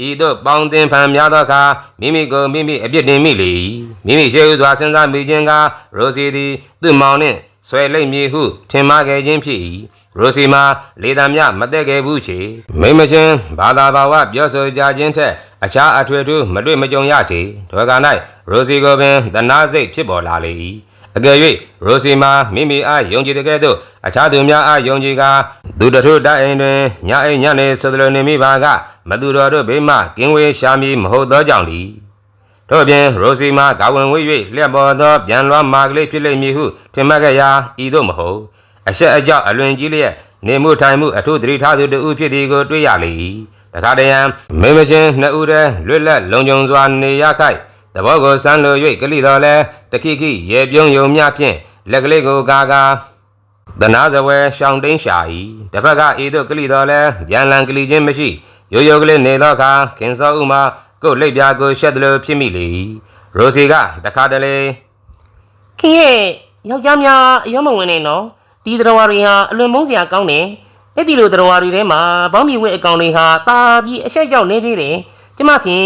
ဤသို့ပေါင်းတင်ဖန်များသောအခါမိမိကိုမိမိအပြစ်တင်မိလေ၏မိမိရှေးဥစွာစဉ်းစားမိခြင်းကရိုစီသည်သူ့မောင်နှင့်ဆွဲလိမ့်မည်ဟုထင်မှားခဲ့ခြင်းဖြစ်၏ ရိုစီမှာလေသာမြမတက်ခဲ့ဘူးချေမိမချင်းဘာသာဘာဝပြောဆိုကြခြင်းထက်အခြားအထွေထူးမတွေ့မကြုံရချေဒေါ်က၌ရိုစီကိုပင်တနာစိတ်ဖြစ်ပေါ်လာလေ၏အကယ်၍ရိုစီမှာမိမိအားယုံကြည်တဲ့ကဲ့သို့အခြားသူများအားယုံကြည်ကာသူတထုတိုက်အိမ်တွင်ညအိမ်ညနေဆိုသလိုနေမိပါကမသူတော်တို့ဘေးမှကင်းဝေးရှာမည်မဟုတ်သောကြောင့်သည်ထို့အပြင်ရိုစီမှာဂါဝင်ဝေး၍လျက်ပေါ်သောပြန်လွှမ်းမာကလေးဖြစ်လိမ့်မည်ဟုထင်မှတ်ခဲ့ရာဤသို့မဟုတ် အဆက်အကြောက်အလွန်ကြီးလျက်နေမှုထိုင်မှုအထုသတိထားသူတဦးဖြစ်သည်ကိုတွေ့ရလေ၏တခါတရံမိမချင်းနှစ်ဦးတည်းလွတ်လပ်လုံခြုံစွာနေရခိုက်တဘောကိုစမ်းလို၍ကလိတော်လဲတခိခိရေပြုံးယုံမြဖြင့်လက်ကလေးကိုကာကာသနာဇဝဲရှောင်းတိန်ရှာ၏တစ်ဖက်ကဤသို့ကလိတော်လဲပြန်လန်ကလိချင်းမရှိရိုးရိုးကလေးနေသောအခါခင်စောဥမှာကိုယ်လိပ်ပြာကိုရှက်တယ်လို့ဖြစ်မိလေ၏ရိုစီကတခါတလေခင်ရဲ့ယောက်ျားများအရောမဝင်နဲ့နော် ဒီသတော်ဝါတွေဟာအလွန်မုန်းစရာကောင်းတယ်အဲ့ဒီလိုသတော်ဝါတွေထဲမှာဘောင်းမီဝဲအကောင်တွေဟာတာပြီးအဆက်ကြောက်နေသေးတယ်ကျမခင်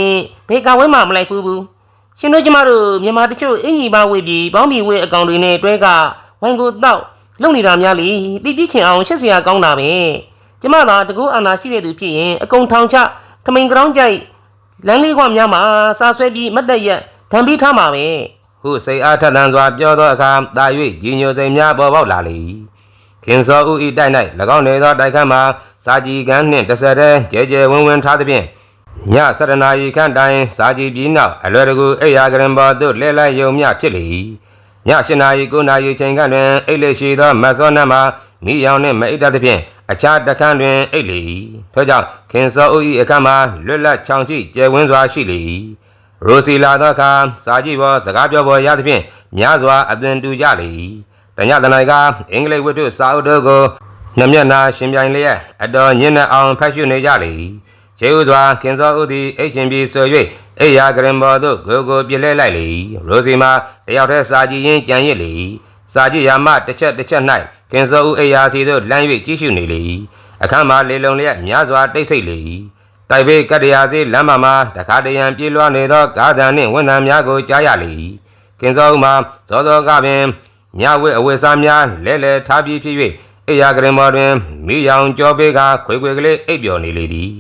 ဘေကာဝဲမှမလိုက်ဘူးဘူးရှင်တို့ကျမတို့မြန်မာတချို့အင်ကြီးပါဝေပြီးဘောင်းမီဝဲအကောင်တွေနဲ့တွဲကဝိုင်ကိုတောက်လုံနေတာများလေတိတိချင်အောင်ရှက်စရာကောင်းတာပဲကျမသာတကူအာနာရှိတဲ့သူဖြစ်ရင်အကုန်ထောင်ချထမိန်ကြောင်းကြိုက်လမ်းလေးကွာများမှာစားဆွဲပြီးမတ်တက်ရက်ဓာန်ပြီးထားမှာပဲ ဟုစိတ်အားထက်သန်စွာပြောသောအခါတာ၍ကြီးညိုစိမ်များပေါ်ပေါက်လာလေ၏ခင်စောဥဤတိုက်၌၎င်းနေသောတိုက်ခန်းမှာစာကြည်ကန်းနှင့်တစ်ဆက်တည်းကျဲကျဲဝင်းဝင်းထားသဖြင့်ညစရနာရီခန့်တိုင်စာကြည်ပြီးနောက်အလွယ်တကူအိယာကရင်ပေါ်သို့လဲလိုက်ယုံမြဖြစ်လေ၏ည၈နာရီ9နာရီချိန်ကတွင်အိတ်လက်ရှိသောမတ်စောနတ်မှာမိရောင်နှင့်မအိတ်တသဖြင့်အခြားတစ်ခန်းတွင်အိတ်လေ၏ထို့ကြောင့်ခင်စောဥဤအခန်းမှာလွတ်လပ်ချောင်ချိကျယ်ဝန်းစွာရှိလေ၏ ရိုစီလာသောအခါစာကြည့်ပေါ်စကားပြောပေါ်ရသဖြင့်များစွာအသွင်တူကြလေ၏တညတနိုင်ကအင်္ဂလိပ်ဝတ္ထုစာအုပ်တို့ကိုနှမျက်နာရှင်ပြိုင်လျက်အတော်ညင်နှအောင်ဖတ်ရှုနေကြလေ၏ခြေဥစွာခင်စောဥသည်အိတ်ချင်းပြီးဆို၍အိယာဂရင်ဘော်သို့ကိုကိုပြလဲလိုက်လေ၏ရိုစီမှာတယောက်တည်းစာကြည့်ရင်းကြံရစ်လေ၏စာကြည့်ရာမှတစ်ချက်တစ်ချက်၌ခင်စောဥအိယာစီသို့လမ်း၍ကြည့်ရှုနေလေ၏အခန်းမှာလေလုံလျက်များစွာတိတ်ဆိတ်လေ၏ တိုက်ပေကတ္တရာစီလမ်းမမှာတခါတရံပြေးလွှားနေသောဂါသံနှင့်ဝန်ထမ်းများကိုကြားရလေ၏ကင်စောဥမှာဇောဇောကပင်ညဝဲအဝဲစားများလဲလဲထားပြီးဖြစ်၍အိယာဂရင်ဘော်တွင်မိယောင်ကြောပေးကခွေခွေကလေးအိပ်ပျော်နေလေသည်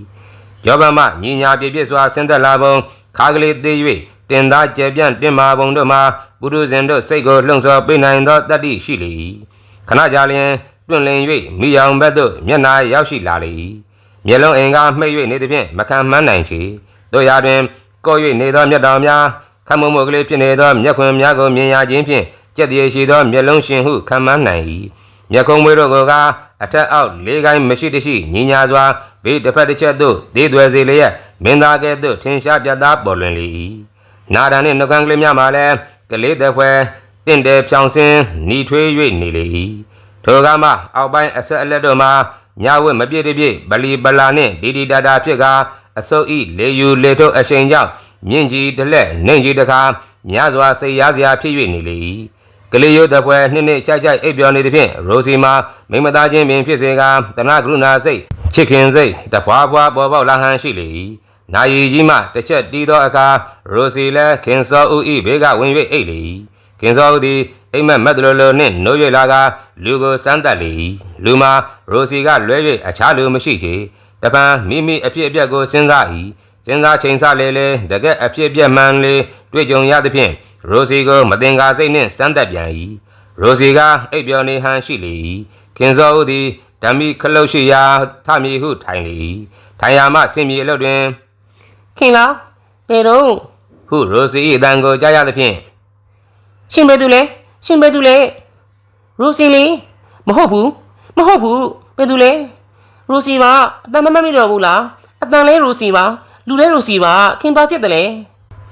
ကျောပမညီညာပြည့်ပြည့်စွာဆင်းသက်လာပုံခါကလေးသေး၍တင်သားကျယ်ပြန့်တင်မာပုံတို့မှာပုရုဇဉ်တို့စိတ်ကိုလှုံ့ဆော်ပေးနိုင်သောတတ္တိရှိလေ၏ခဏကြာလျင်တွင်လင်၍မိယောင်ဘက်သို့မျက်နာရောက်ရှိလာလေ၏ မျက်လုံးအင်ကားမှိတ်၍နေသည်ဖြင့်မခံမှန်းနိုင်ချေတို့ရာတွင်ကော့၍နေသောမျက်တောင်များခမုံမုတ်ကလေးဖြစ်နေသောမျက်ခွင်များကိုမြင်ရခြင်းဖြင့်ကြက်တည်းရှိသောမျက်လုံးရှင်ဟုခံမှန်းနိုင်၏မျက်ခုံးမွေးတို့ကအထက်အောက်လေးကိုင်းမရှိတရှိညီညာစွာဘေးတစ်ဖက်တစ်ချက်သို့ဒေးသွယ်စေလျက်မင်းသားကဲ့သို့ထင်ရှားပြတ်သားပေါ်လွင်လေ၏နာဒန်နှင့်နှုတ်ခမ်းကလေးများမှာလည်းကလေးသက်ဖွဲတင့်တယ်ဖြောင်စင်းหนีထွေး၍နေလေ၏ထိုကမှအောက်ပိုင်းအဆက်အလက်တို့မှာ ညာဝတ်မပြည့်တပြည့်ဗလီပလာနှင့်ဒီဒီတာတာဖြစ်ကအစုပ်ဤလေယူလေထုတ်အရှိန်ကြောင့်မြင့်ကြီးတစ်လက်နှင့်ကြီးတစ်ခါများစွာစိတ်ရားစရာဖြစ်၍နေလေ၏ကလေးရုပ်တပွဲနှစ်နှစ်ကြိုက်ကြိုက်အိပ်ပျော်နေသည်ဖြင့်ရိုစီမှာမိမသားချင်းပင်ဖြစ်စေကတနာကရုဏာစိတ်ချစ်ခင်စိတ်တဖွာဖွာပေါ်ပေါက်လာဟန်ရှိလေ၏နာယီကြီးမှတစ်ချက်တီးသောအခါရိုစီလည်းခင်စောဦးဤဘေးကဝင်၍အိပ်လေ၏ ခင်စောဦးသည်အိမ်မက်မက်တလိုလိုနှင့်နိုး၍လာကလူကိုစမ်းတက်လေ၏လူမှာရိုစီကလွဲ၍အခြားလူမရှိချေတပံမိမိအဖြစ်အပျက်ကိုစဉ်းစား၏စဉ်းစားချိန်ဆလေလေတကက်အဖြစ်အပျက်မှန်လေတွေ့ကြုံရသဖြင့်ရိုစီကိုမတင်ကားစိတ်နှင့်စမ်းတက်ပြန်၏ရိုစီကအိပ်ပျော်နေဟန်ရှိလေ၏ခင်စောဦးသည်ဓမ္မိခလုတ်ရှိရာထမည်ဟုထိုင်လေ၏ထိုင်ရာမှဆင်မြေအလုပ်တွင်ခင်လားဘယ်တော့ဟုရိုစီ၏အတန်ကိုကြားရသဖြင့် ရှင်ဘယ်သူလဲရှင်ဘယ်သူလဲရိုစီလေမဟုတ်ဘူးမဟုတ်ဘူးဘယ်သူလဲရိုစီပါအတန်မမတ်မိတော့ဘူးလားအတန်လဲရိုစီပါလူလဲရိုစီပါခင်ပါဖြစ်တယ်လေ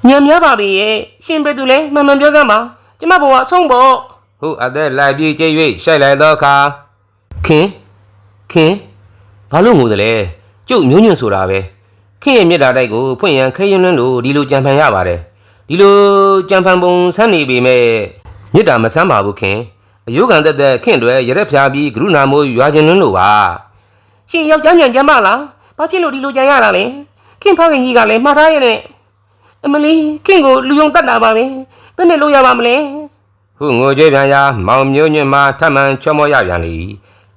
ညံများပါပြီရဲ့ရှင်ဘယ်သူလဲမှန်မှန်ပြောစမ်းပါကျမဘဝအဆုံးပေါ့ဟုအသက်လိုက်ပြေးကျိတ်၍ရှိုက်လိုက်သောအခါခင်ခင်ဘာလို့ငိုသလဲကျုပ်ညွန့်ညွန့်ဆိုတာပဲခင်ရဲ့မြတ်တာတိုက်ကိုဖွင့်ရန်ခဲရင်လွန်းလို့ဒီလိုကြံဖန်ရပါတယ် ဒီလိုကြံဖန်ပုံဆန်းနေပေမဲ့မြတ်တာမဆန်းပါဘူးခင်အယုခံတက်တက်ခင်တွေရရက်ဖြာပြီးကရုဏာမိုးရွာခြင်းလွန်းလို့ပါရှင်ယောက်ျားညံကြမ်းမလားဘာဖြစ်လို့ဒီလိုကြံရတာလဲခင်ဖခင်ကြီးကလည်းမှားထားရဲ့နဲ့အမလီခင်ကိုလူယုံတတ်တာပါပဲဘယ်နဲ့လို့ရပါမလဲဟုငိုကြွေးပြန်ရာမောင်မျိုးညွန့်မှထပ်မံချောမောရပြန်လေ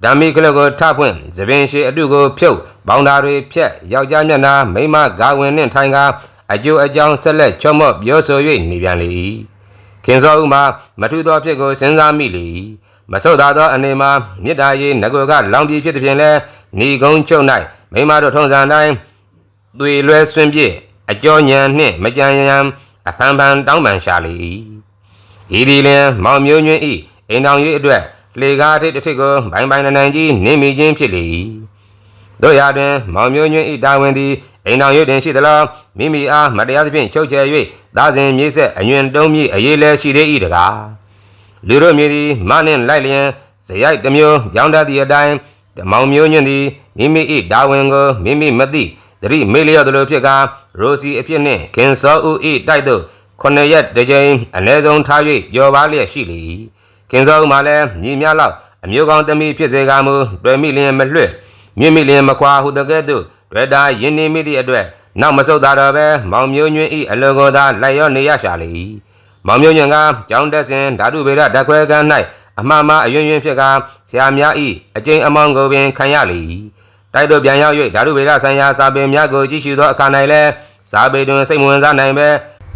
ဓမ္မိကလပ်ကိုထဖွင့်သပင်ရှိအတုကိုဖြုတ်ဘောင်ဓာတွေဖြက်ယောက်ျားမျက်နှာမိန်းမဂါဝင်နှင့်ထိုင်ကား အကျိုးအကြောင်းဆက်လက်ချောမော့ပြောဆို၍နေပြန်လေခင်စောဦးမှာမထူသောဖြစ်ကိုစဉ်းစားမိလေမဆုတ်သာသောအနေမှာမေတ္တာရေးငကိုကလောင်ပြေဖြစ်သည်ဖြင့်လဲဏီကုန်းချုပ်၌မိန်းမတို့ထုံစံတိုင်းသွေလွဲဆွင်းပြည့်အကျော်ညံနှင့်မကြံရန်အဖန်ဖန်တောင်းပန်ရှာလေ၏ဤဒီလင်မောင်မျိုးညွန့်ဤအိမ်တော်၍အတွက်လေကားထိပ်တစ်ထိပ်ကိုဘိုင်ဘိုင်နန်နန်ကြီးနင်းမိခြင်းဖြစ်လေ၏တို့ရတွင် မောင်မျိုးညွန့်ဤတာဝန်သည် အိမ်တော်၍တွင်ရှိသလားမိမိအားမတရားသဖြင့်ချုပ်ချယ်၍သာစဉ်မြေဆက်အညွင်တုံးမြစ်အေးလဲရှိသေး၏တကားလူတို့မြည်သည်မနှင့်လိုက်လျင်ဇရိုက်တစ်မျိုးရောင်းတတ်သည့်အတိုင်းဓမောင်မျိုးညွန့်သည်မိမိ၏ဒါဝင်ကိုမိမိမသိသတိမေ့လျော့သလိုဖြစ်ကာရိုစီအဖြစ်နှင့်ခင်စောဦး၏တိုက်သို့ခုနှစ်ရက်တစ်ကြိမ်အ ਨੇ ဆုံးထား၍ပျော်ပါလျက်ရှိလေ၏ခင်စောဦးမှလည်းညီများလောက်အမျိုးကောင်းသမီးဖြစ်စေကာမူတွေ့မိလျင်မလွတ်မြင့်မိလျင်မခွာဟုတကဲ့သို့ တွေ့တာယဉ်နေမိသည့်အတွက်နောက်မဆုတ်သာတော့ပဲမောင်မျိုးညွန့်၏အလွန်ကိုသာလိုက်ရောနေရရှာလေ၏မောင်မျိုးညွန့်ကကြောင်းတက်စဉ်ဓာတုဗေဒဓာတ်ခွဲကန်း၌အမှားမှားအယွင်းယွင်းဖြစ်ကာဆရာများ၏အကျဉ်အမောင်းကိုပင်ခံရလေ၏တိုက်သို့ပြန်ရောက်၍ဓာတုဗေဒဆိုင်ရာစာပေများကိုကြည့်ရှုသောအခါ၌လည်းစာပေတွင်စိတ်မဝင်စားနိုင်ပဲ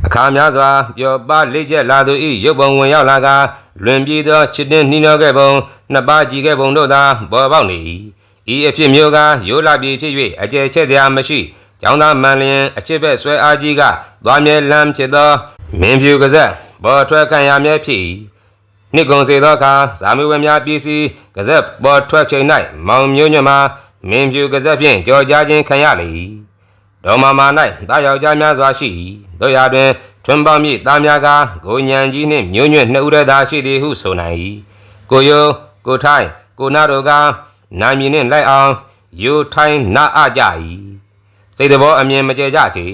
အခါများစွာပျော်ပါလေ့ကျက်လာသူ၏ရုပ်ပုံဝင်ရောက်လာကလွင်ပြေးသောချစ်တင်နှီးနှောခဲ့ပုံနှစ်ပါးကြည့်ခဲ့ပုံတို့သာပေါ်ပေါက်နေ၏ ဤအဖြစ်မျိုးကရိုးလာပြေဖြစ်၍အကျယ်ချက်စရာမရှိကျောင်းသားမှန်လျင်အချစ်ဘက်ဆွဲအားကြီးကသွားမြဲလမ်းဖြစ်သောမင်းဖြူကစက်ပေါ်ထွက်ခံရမြဲဖြစ်၏နှစ်ကုံစေသောအခါဇာမီဝဲများပြည်စီကစက်ပေါ်ထွက်ချိန်၌မောင်မျိုးညွတ်မှာမင်းဖြူကစက်ဖြင့်ကြော်ကြားခြင်းခံရလေ၏ဒေါ်မာမာ၌တာယောက်ျားများစွာရှိ၏တို့ရာတွင်ထွန်းပေါင်းမြစ်သားများကကိုညံကြီးနှင့်မျိုးညွတ်နှစ်ဦးတည်းသာရှိသည်ဟုဆိုနိုင်၏ကိုယိုကိုထိုင်းကိုနာတို့က နာမည်နှင့်လိုက်အောင်ယူထိုင်းနာအကြ၏စိတ်တဘောအမြင်မကျကြချေ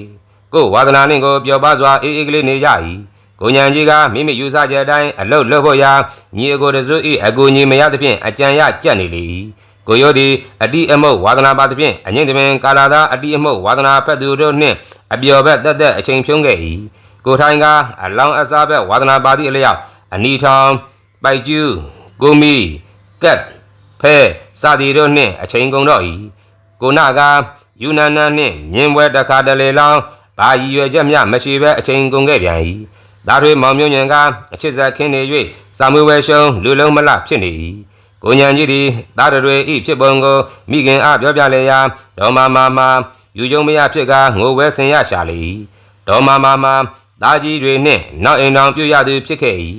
ကိုဝါဒနာနှင့်ကိုပျော်ပါစွာအေးအေးကလေးနေကြ၏ကိုညံကြီးကမိမိယူဆချက်အတိုင်းအလုတ်လွတ်ဖို့ရာညီအကိုတစု၏အကူညီမရသဖြင့်အကြံရကြက်နေလေ၏ကိုယောသည်အတိအမုတ်ဝါဒနာပါသဖြင့်အငိမ့်တပင်ကာလာသာအတိအမုတ်ဝါဒနာဖက်သူတို့နှင့်အပျော်ဘက်တက်တက်အချိန်ဖြုံးခဲ့၏ကိုထိုင်းကအလောင်းအစားဘက်ဝါဒနာပါသည့်အလျောက်အနီထောင်ပိုက်ကျူးကိုမီကက်ဖဲ စသည်တို့နှင့်အချိန်ကုန်တော့၏ကိုနာကယူနန်နန်နှင့်မြင်းပွဲတစ်ခါတလေလောင်းဘာရည်ရွယ်ချက်မျှမရှိဘဲအချိန်ကုန်ခဲ့ပြန်၏ဒါတွေမောင်မျိုးညံကအချစ်ဆက်ခင်းနေ၍စာမွေဝဲရှုံလူလုံးမလဖြစ်နေ၏ကိုညံကြီးသည်သားတွေဤဖြစ်ပုံကိုမိခင်အားပြောပြလေရာဒေါ်မာမာမာယူယုံမရဖြစ်ကငိုဝဲဆင်ရရှာလေ၏ဒေါ်မာမာမာသားကြီးတွေနှင့်နောက်အိမ်တော်ပြုရသူဖြစ်ခဲ့၏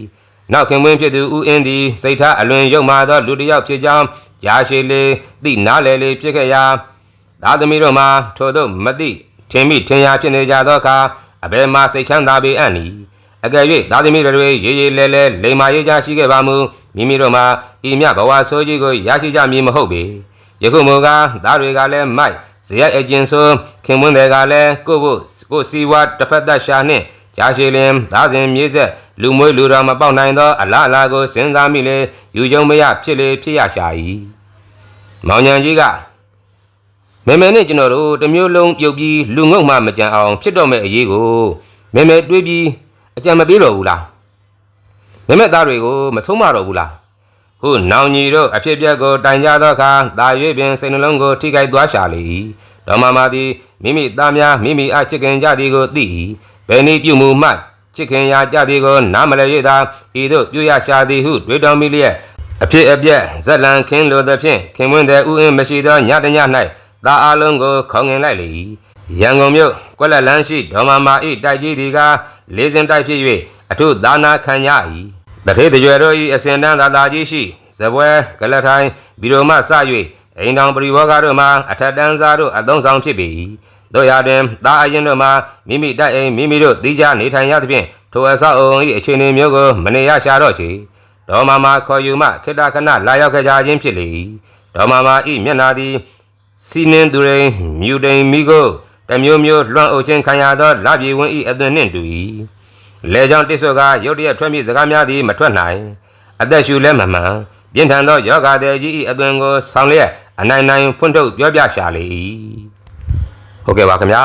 နောက်ခင်မင်းဖြစ်သူဦးအင်းသည်စိတ်ထားအလွန်ယုံမာသောလူတစ်ယောက်ဖြစ်ကြောင်းရာရှိလေသိနားလေလေဖြစ်ခဲ့ရာသားသမီးတို့မှာထို့သို့မသိထင်မိထင်ရာဖြစ်နေကြသောအခါအဘယ်မှစိတ်ချမ်းသာပေအံ့နီအကယ်၍သားသမီးတွေရေးရေးလဲလဲလိမ္မာရေးကြရှိခဲ့ပါမူမိမိတို့မှာဤမြဘဝဆိုးကြီးကိုရရှိကြမည်မဟုတ်ပေယခုမူကားသားတွေကလည်းမိုက်ဇယက်အကျဉ်ဆိုခင်မွန်းတွေကလည်းကိုဖို့ကိုစီဝါတစ်ဖက်သက်ရှာနှင့် ကြာရှည်လင်သားစဉ်မြေဆက်လူမွေးလူတော်မပေါက်နိုင်သောအလားအလာကိုစဉ်းစားမိလေယူကြုံမရဖြစ်လေဖြစ်ရရှာ၏မောင်ညံကြီးကမေမေနဲ့ကျွန်တော်တို့တစ်မျိုးလုံးပြုတ်ပြီးလူငုံမှမကြံအောင်ဖြစ်တော့မဲ့အရေးကိုမေမေတွေးပြီးအကြံမပေးတော့ဘူးလားမေမေသားတွေကိုမဆုံးမတော့ဘူးလားဟုနောင်ကြီးတို့အဖြစ်အပျက်ကိုတိုင်ကြသောအခါတာရွေးပင်စိတ်နှလုံးကိုထိခိုက်သွားရှာလေ၏ဒေါ်မမာသည်မိမိသားများမိမိအချစ်ခင်ကြသည်ကိုသိ၏ ဘယ်နည်းပြုမှုမှချစ်ခင်ရာကြသည်ကိုနားမလည်၍သာဤသို့ပြုရရှာသည်ဟုတွေးတော်မိလျက်အဖြစ်အပျက်ဇက်လန်ခင်းလိုသဖြင့်ခင်မွန်းတဲ့ဥအင်းမရှိသောညတည၌သာအလုံးကိုခေါငင်လိုက်လေ၏ရန်ကုန်မြို့ကွက်လက်လန်းရှိဒေါ်မမာ၏တိုက်ကြီးသည်ကလေးစင်တိုက်ဖြစ်၍အထုသာနာခံရ၏တထေးတကြွယ်တို့၏အစဉ်တန်းသာသာကြီးရှိဇပွဲကလထိုင်ဘီရိုမှစ၍အိမ်တောင်ပရိဘောဂတို့မှအထက်တန်းစားတို့အသုံးဆောင်ဖြစ်ပေ၏ တို့ရတွင်သားအရင်တို့မှမိမိတိုက်အိမ်မိမိတို့တီးခြားနေထိုင်ရသဖြင့်ထိုအဆောက်အုံ၏အခြေအနေမျိုးကိုမနေရရှာတော့ချေဒေါ်မာမာခေါ်ယူမှခေတ္တခဏလာရောက်ခဲ့ကြခြင်းဖြစ်လေ၏ဒေါ်မာမာ၏မျက်နာသည်စီနင်းသူရိန်မြူတိန်မိကိုတမျိုးမျိုးလွှမ်းအုပ်ခြင်းခံရသောလပြေဝင်း၏အသွင်နှင့်တူ၏လေကြောင့်တိဆော့ကရုတ်တရက်ထွက်မိစကားများသည်မထွက်နိုင်အသက်ရှူလဲမမှန်ပြင်းထန်သောယောဂတဲ့ကြီး၏အသွင်ကိုဆောင်လျက်အနိုင်နိုင်ဖွင့်ထုတ်ပြောပြရှာလေ၏ ဟုတ်ကဲ့ပါခင်ဗျာ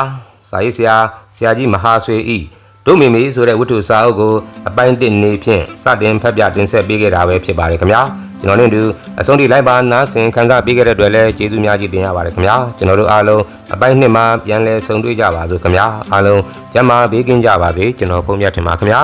စာရေးဆရာဆရာကြီးမဟာဆွေဤတို့မိမိဆိုတဲ့ဝတ္ထုစာအုပ်ကိုအပိုင်းတစ်နေဖြင့်စတင်ဖတ်ပြတင်ဆက်ပေးခဲ့တာပဲဖြစ်ပါတယ်ခင်ဗျာကျွန်တော်နဲ့အတူအဆုံးထိလိုက်ပါနားဆင်ခံစားပေးခဲ့တဲ့အတွက်လည်းကျေးဇူးများကြီးတင်ရပါတယ်ခင်ဗျာကျွန်တော်တို့အားလုံးအပိုင်းနှစ်မှာပြန်လည်ဆုံတွေ့ကြပါစို့ခင်ဗျာအားလုံးကျမ်းမာဘေးကင်းကြပါစေကျွန်တော်ဖုန်းမြတ်ထင်ပါခင်ဗျာ